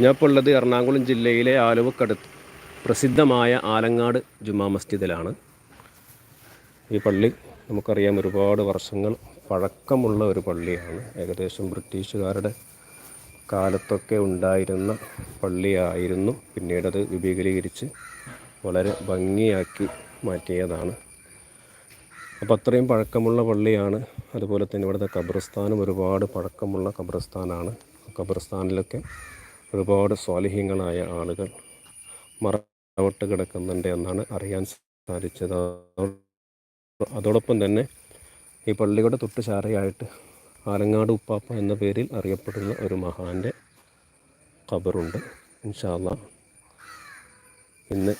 ഞാൻ ഇപ്പോൾ ഉള്ളത് എറണാകുളം ജില്ലയിലെ ആലുവക്കടുത്ത് പ്രസിദ്ധമായ ആലങ്ങാട് ജുമാ മസ്ജിദിലാണ്. ഈ പള്ളി നമുക്കറിയാം ഒരുപാട് വർഷങ്ങൾ പഴക്കമുള്ള ഒരു പള്ളിയാണ്. ഏകദേശം ബ്രിട്ടീഷുകാരുടെ കാലത്തൊക്കെ ഉണ്ടായിരുന്ന പള്ളിയായിരുന്നു. പിന്നീട് അത് വിപുലീകരിച്ച് വളരെ ഭംഗിയാക്കി മാറ്റിയതാണ്. അപ്പോൾ അത്രയും പഴക്കമുള്ള പള്ളിയാണ്. അതുപോലെ തന്നെ ഇവിടുത്തെ ഖബർസ്ഥാനും ഒരുപാട് പഴക്കമുള്ള ഖബർസ്ഥാനാണ്. ഖബർസ്ഥാനിലൊക്കെ ഒരുപാട് സ്വാലിഹ്യങ്ങളായ ആളുകൾ മറവിട്ട് കിടക്കുന്നുണ്ട് എന്നാണ് അറിയാൻ സാധിച്ചത്. അതോടൊപ്പം തന്നെ ഈ പള്ളിയുടെ തൊട്ട് ചാരയായിട്ട് ആലങ്ങാട് ഉപ്പാപ്പ എന്ന പേരിൽ അറിയപ്പെടുന്ന ഒരു മഹാന്റെ ഖബറുണ്ട്. ഇൻഷാല്ല ഇന്ന്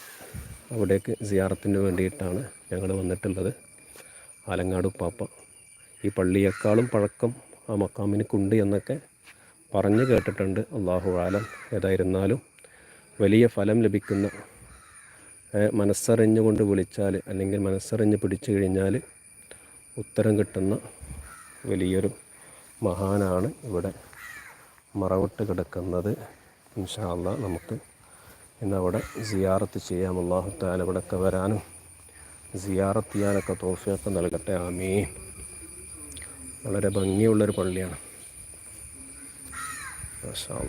അവിടേക്ക് സിയാറത്തിന് വേണ്ടിയിട്ടാണ് ഞങ്ങൾ വന്നിട്ടുള്ളത്. ആലങ്ങാട് ഉപ്പാപ്പ. ഈ പള്ളിയേക്കാളും പഴക്കം ആ മക്കാമിനിക്കുണ്ട് എന്നൊക്കെ പറഞ്ഞു കേട്ടിട്ടുണ്ട്. അള്ളാഹു ആലം ഏതായിരുന്നാലും വലിയ ഫലം ലഭിക്കുന്ന മനസ്സറിഞ്ഞുകൊണ്ട് വിളിച്ചാൽ അല്ലെങ്കിൽ മനസ്സറിഞ്ഞ് പിടിച്ചു കഴിഞ്ഞാൽ ഉത്തരം കിട്ടുന്ന വലിയൊരു മഹാനാണ് ഇവിടെ മറവിട്ട് കിടക്കുന്നത്. ഇൻഷാല്ല നമുക്ക് ഇന്നവിടെ സിയാറത്ത് ചെയ്യാം. അള്ളാഹു താല ഇവിടെയൊക്കെ വരാനും സിയാറത്ത് ചെയ്യാനൊക്കെ തോഫിയൊക്കെ നൽകട്ടെ. ആമീൻ. വളരെ ഭംഗിയുള്ളൊരു പള്ളിയാണ്. മാഷാ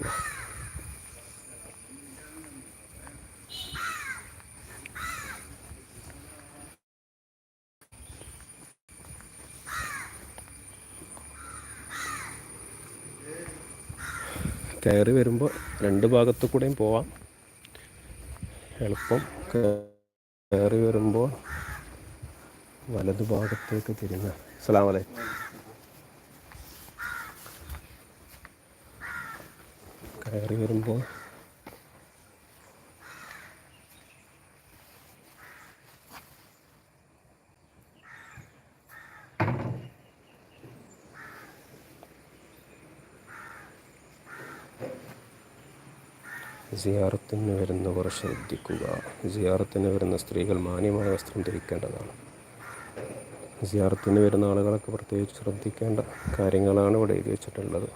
കയറി വരുമ്പോൾ രണ്ട് ഭാഗത്തു കൂടെയും പോവാം. എളുപ്പം കയറി വരുമ്പോൾ വലതു ഭാഗത്തേക്ക് തിരിഞ്ഞ. അസ്സാം വലൈക്കും കയറി വരുമ്പോൾ സിയാറത്തിന് വരുന്നവർ ശ്രദ്ധിക്കുക. സിയാറത്തിന് വരുന്ന സ്ത്രീകൾ മാന്യമായ വസ്ത്രം ധരിക്കേണ്ടതാണ്. സിയാറത്തിന് വരുന്ന ആളുകളൊക്കെ പ്രത്യേകിച്ച് ശ്രദ്ധിക്കേണ്ട കാര്യങ്ങളാണ് ഇവിടെ എഴുതി വെച്ചിട്ടുള്ളത്.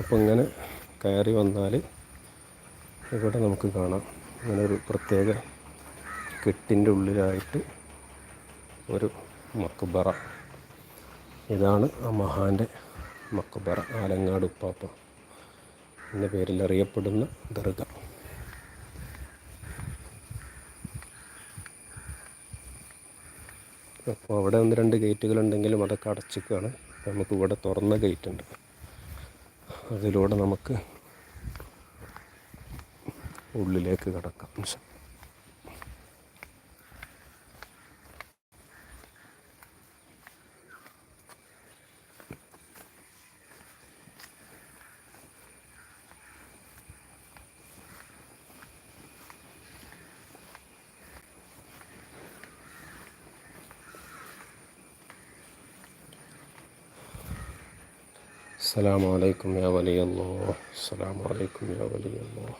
അപ്പോൾ ഇങ്ങനെ കയറി വന്നാൽ ഇവിടെ നമുക്ക് കാണാം. ഇങ്ങനെ ഒരു പ്രത്യേക കെട്ടിന്റെ ഉള്ളിലായിട്ട് ഒരു മക്ബറ. ഇതാണ് ആ മഹാന്റെ മക്ബറ ആലങ്ങാട് ഉപ്പാപ്പ എന്ന പേരിൽ അറിയപ്പെടുന്ന ദർഗ. അപ്പോൾ അവിടെ ഒന്ന് രണ്ട് ഗേറ്റുകളുണ്ടെങ്കിലും അതൊക്കെ അടച്ചിക്കുകയാണ് നമുക്ക് ഇവിടെ തുറന്ന ഗേറ്റ് ഉണ്ട് അതിലൂടെ നമുക്ക് ഉള്ളിലേക്ക് കടക്കാം. السلام عليكم يا ولي الله. السلام عليكم يا ولي الله.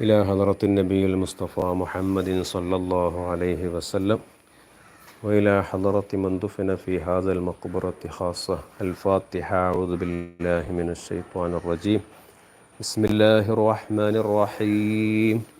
إلى حضرة النبي المصطفى محمد صلى الله عليه وسلم. وإلى حضرة من دفن في هذا المقبرة خاصة الفاتحة. أعوذ بالله من الشيطان الرجيم. بسم الله الرحمن الرحيم.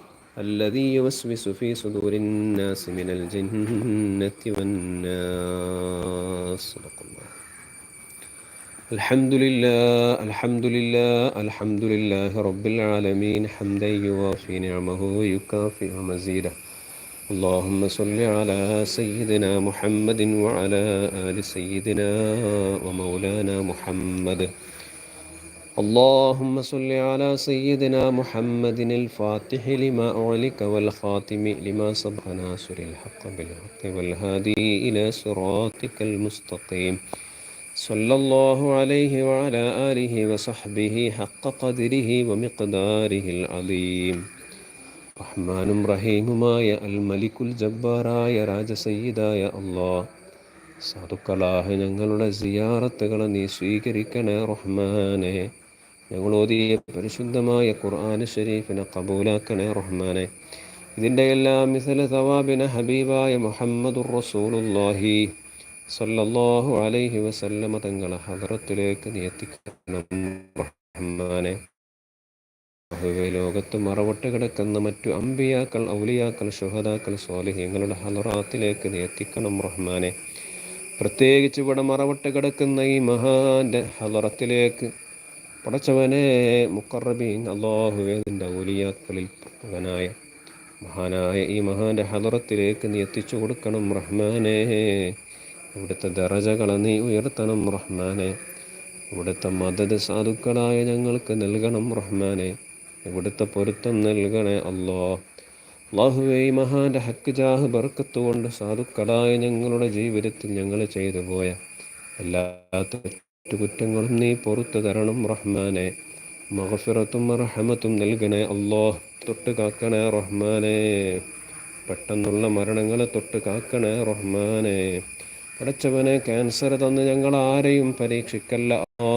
الذي يوسوس في صدور الناس من الجنة والناس صدق الله الحمد لله الحمد لله الحمد لله رب العالمين حمدا يوافي نعمه ويكافئ مزيده اللهم صل على سيدنا محمد وعلى آل سيدنا ومولانا محمد اللهم صل على سيدنا محمد الفاتح لما أعلك والخاتم لما سبق ناصر الحق بالحق والهادي إلى صراطك المستقيم صلى الله عليه وعلى آله وصحبه حق قدره ومقداره العظيم റഹ്മാനും റഹീമുമായ അൽ മലിക്കുൽ ജബ്ബാറായ രാജസയ്യിദായ അള്ളാഹ് സാധുക്കളായ ഞങ്ങളുടെ സിയാറത്തുകളെ നീ സ്വീകരിക്കണേ റഹ്മാനെ ഞങ്ങൾ ഓതിയ പരിശുദ്ധമായ ഖുർആൻ ഷരീഫിനെ കബൂലാക്കണേ റഹ്മാനെ. ഇതിന്റെ എല്ലാം മിസല സവാബിന ഹബീബായ മുഹമ്മദുർ റസൂലുല്ലാഹി സല്ലല്ലാഹു അലൈഹി വസല്ലമ തങ്ങളെ ഹദറത്തിലേക്ക് നീ റഹ്മാനെ. ലോകത്ത് മറവട്ട് കിടക്കുന്ന മറ്റു അമ്പിയാക്കൾ ഔലിയാക്കൾ ഷുഹദാക്കൾ സ്വാലിഹ്യങ്ങളുടെ ഹലറാത്തിലേക്ക് നീ എത്തിക്കണം റഹ്മാനെ. പ്രത്യേകിച്ച് ഇവിടെ മറവട്ട് കിടക്കുന്ന ഈ മഹാന്റെ ഹലറത്തിലേക്ക് പടച്ചവനെ മുക്കറബീൻ അള്ളാഹുവേ നിന്റെ ഔലിയാക്കളിൽ മകനായ മഹാനായ ഈ മഹാന്റെ ഹലറത്തിലേക്ക് നീ എത്തിച്ചു കൊടുക്കണം റഹ്മാനെ. ഇവിടുത്തെ ദറജകളെ നീ ഉയർത്തണം റഹ്മാനെ. ഇവിടുത്തെ മദത് സാധുക്കളായ ഞങ്ങൾക്ക് നൽകണം റഹ്മാനെ. ഇവിടുത്തെ പൊരുത്തം നൽകണേ അല്ലോ അള്ളാഹുവേ ഈ മഹാന്റെ ഹക്ക് ജാഹ് ബർക്കത്ത് കൊണ്ട് സാധുക്കളായ ഞങ്ങളുടെ ജീവിതത്തിൽ ഞങ്ങൾ ചെയ്തു പോയ എല്ലാ തെറ്റുകുറ്റങ്ങളും നീ പുറത്തു തരണം റഹ്മാനെ. മഹഫിറത്തും റഹമത്തും നൽകണേ അള്ളോ തൊട്ട് കാക്കണേ റഹ്മാനെ. പെട്ടെന്നുള്ള മരണങ്ങളെ തൊട്ട് കാക്കണേ റഹ്മാനെ. പടച്ചവനെ ക്യാൻസർ തന്ന് ഞങ്ങൾ ആരെയും പരീക്ഷിക്കല്ല. അല്ലോ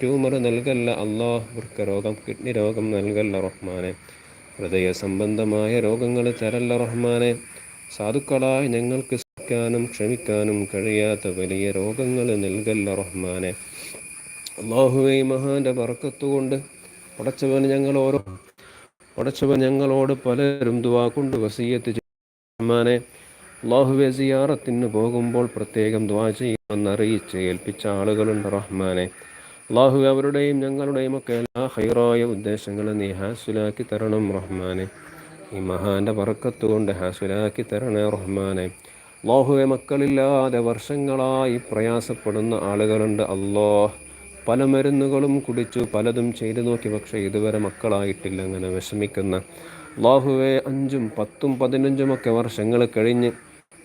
ട്യൂമർ നൽകല്ല. അല്ലോ വൃക്കരോഗം കിഡ്നി രോഗം നൽകല്ല റഹ്മാനെ. ഹൃദയ സംബന്ധമായ രോഗങ്ങൾ തരല്ല റഹ്മാനെ. സാധുക്കളായി ഞങ്ങൾക്ക് സഹിക്കാനും ക്ഷമിക്കാനും കഴിയാത്ത വലിയ രോഗങ്ങൾ നൽകല്ല റഹ്മാനെ. അള്ളാഹുവെ മഹാന്റെ പറക്കത്തുകൊണ്ട് പടച്ചവൻ ഞങ്ങൾ ഓരോ പടച്ചവൻ ഞങ്ങളോട് പലരും ദുവാ കൊണ്ട് വസീയത്ത് ചെയ്യുമാനെ അള്ളാഹുവെ സിയാറത്തിന് പോകുമ്പോൾ പ്രത്യേകം ദ്വാ ചെയ്യുമെന്ന് അറിയിച്ച് ഏൽപ്പിച്ച ആളുകളുണ്ട് റഹ്മാനെ. അള്ളാഹു അവരുടെയും ഞങ്ങളുടെയും ഒക്കെ എല്ലാ ഹൈറായ ഉദ്ദേശങ്ങളും നീ ഹാസുലാക്കി തരണം റഹ്മാനെ. ഈ മഹാന്റെ പറക്കത്ത് കൊണ്ട് ഹാസുലാക്കി തരണേ റഹ്മാനെ. അള്ളാഹുവെ മക്കളില്ലാതെ വർഷങ്ങളായി പ്രയാസപ്പെടുന്ന ആളുകളുണ്ട്. അള്ളാഹ് പല മരുന്നുകളും കുടിച്ചു പലതും ചെയ്തു നോക്കി പക്ഷേ ഇതുവരെ മക്കളായിട്ടില്ല. അങ്ങനെ വിഷമിക്കുന്ന അള്ളാഹുവെ അഞ്ചും പത്തും പതിനഞ്ചും ഒക്കെ വർഷങ്ങൾ കഴിഞ്ഞ്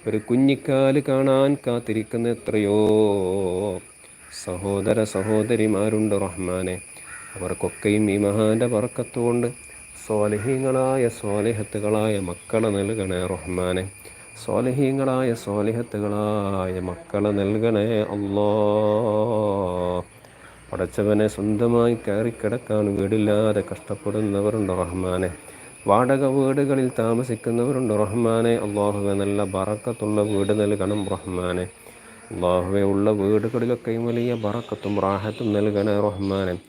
ഒരു കുഞ്ഞിക്കാൽ കാണാൻ കാത്തിരിക്കുന്ന എത്രയോ സഹോദര സഹോദരിമാരുണ്ട് റഹ്മാനെ. അവർക്കൊക്കെയും ഈ മഹാന്റെ പറക്കത്തുകൊണ്ട് സ്വാലിഹീങ്ങളായ സ്വാലിഹത്തുകളായ മക്കളെ നൽകണേ റഹ്മാനെ. സ്വാലിഹീങ്ങളായ സ്വാലിഹത്തുകളായ മക്കളെ നൽകണേ അല്ലോ പടച്ചവനെ സ്വന്തമായി കയറിക്കിടക്കാൻ വീടില്ലാതെ കഷ്ടപ്പെടുന്നവരുണ്ട് റഹ്മാനെ? വാടക വീടുകളിൽ താമസിക്കുന്നവരുണ്ട് റഹ്മാനെ? അള്ളാഹുവെ നല്ല ബറക്കത്തുള്ള വീട് നൽകണം റഹ്മാനെ. അള്ളാഹുവെ ഉള്ള വീടുകളിലൊക്കെയും വലിയ ബറക്കത്തും റാഹത്തും നൽകണേ റഹ്മാനെ.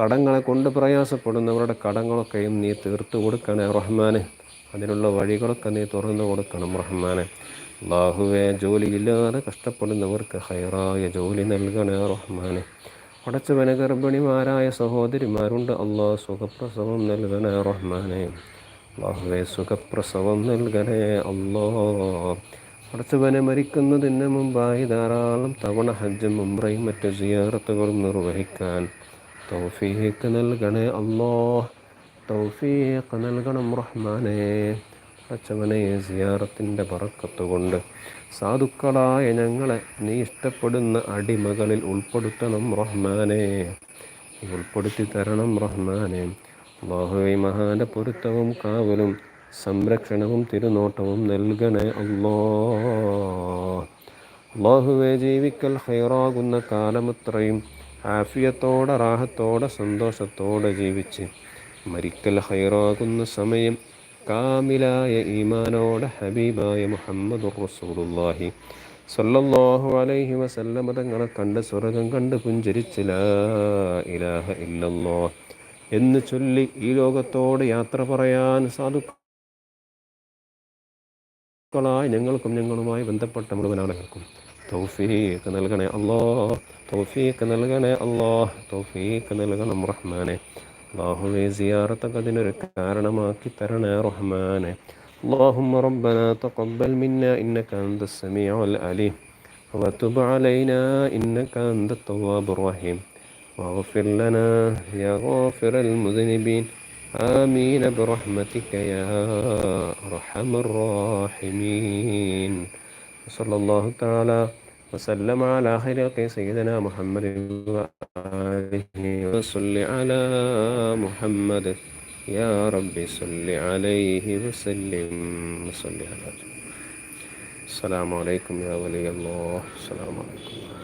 കടങ്ങളെ കൊണ്ട് പ്രയാസപ്പെടുന്നവരുടെ കടങ്ങളൊക്കെയും നീ തീർത്തു കൊടുക്കണേ റഹ്മാനെ. അതിനുള്ള വഴികളൊക്കെ നീ തുറന്നു കൊടുക്കണം റഹ്മാനെ. അള്ളാഹുവെ ജോലിയില്ലാതെ കഷ്ടപ്പെടുന്നവർക്ക് ഹൈറായ ജോലി നൽകണേ റഹ്മാനെ. പടച്ചവന ഗർഭിണിമാരായ സഹോദരിമാരുണ്ട്. അള്ളാഹ് സുഖപ്രസവം നൽകണേ റഹ്മാനെ. അള്ളാഹുവെ സുഖപ്രസവം നൽകണേ അല്ലോ. പടച്ചവനെ മരിക്കുന്നതിന് മുമ്പായി ധാരാളം തവണ ഹജ്ജും മുംബ്രയും മറ്റ് സിയാറത്തുകളും നിർവഹിക്കാൻ തൗഫീഖ് നൽകണേ അല്ലോ. തൗഫീഖ് നൽകണം റഹ്മാനെ. പടച്ചവനെ സിയാറത്തിന്റെ പറക്കത്തുകൊണ്ട് സാധുക്കളായ ഞങ്ങളെ നീ ഇഷ്ടപ്പെടുന്ന അടിമകളിൽ ഉൾപ്പെടുത്തണം റഹ്മാനെ. ഉൾപ്പെടുത്തി തരണം റഹ്മാനെ. അള്ളാഹുവെ മഹാന്റെ പൊരുത്തവും കാവലും സംരക്ഷണവും തിരുനോട്ടവും നൽകണേ അല്ലോ അള്ളാഹുവെ ജീവിക്കൽ ഹൈറാകുന്ന കാലമത്രയും ആഫിയത്തോടെ റാഹത്തോടെ സന്തോഷത്തോടെ ജീവിച്ച് മരിക്കൽ ഹൈറാകുന്ന സമയം കാമിലായ ഈമാനോടെ ഹബീബായ മുഹമ്മദ് റസൂലുള്ളാഹി. സല്ലല്ലാഹു അലൈഹി വസല്ലമ തങ്ങളെ കണ്ട് സ്വർഗം കണ്ട് പുഞ്ചരിച്ച് ലാ ഇലാഹ ഇല്ലല്ലോ എന്ന് ചൊല്ലി ഈ ലോകത്തോട് യാത്ര പറയാൻ സാധുക്കളായി ഞങ്ങൾക്കും ഞങ്ങളുമായി ബന്ധപ്പെട്ട മുഴുവൻ തൗഫീഖ് നൽകണേ അല്ലോ തൗഫീഖ് നൽകണേ അല്ലോ തൗഫീഖ് നൽകണം റഹ്മാനെ. അള്ളാഹുവെ സിയാറത്തൊക്കെ അതിനൊരു കാരണമാക്കി തരണേ റഹ്മാനെ اللهم ربنا تقبل منا إنك أنت السميع العليم وتب علينا إنك أنت التواب الرحيم واغفر لنا يا غافر المذنبين آمين برحمتك يا أرحم الراحمين وصلى الله تعالى وسلم على خلق سيدنا محمد وآله وصل على محمد يا رب صل عليه وسلم وصل على السلام عليكم يا ولي الله السلام عليكم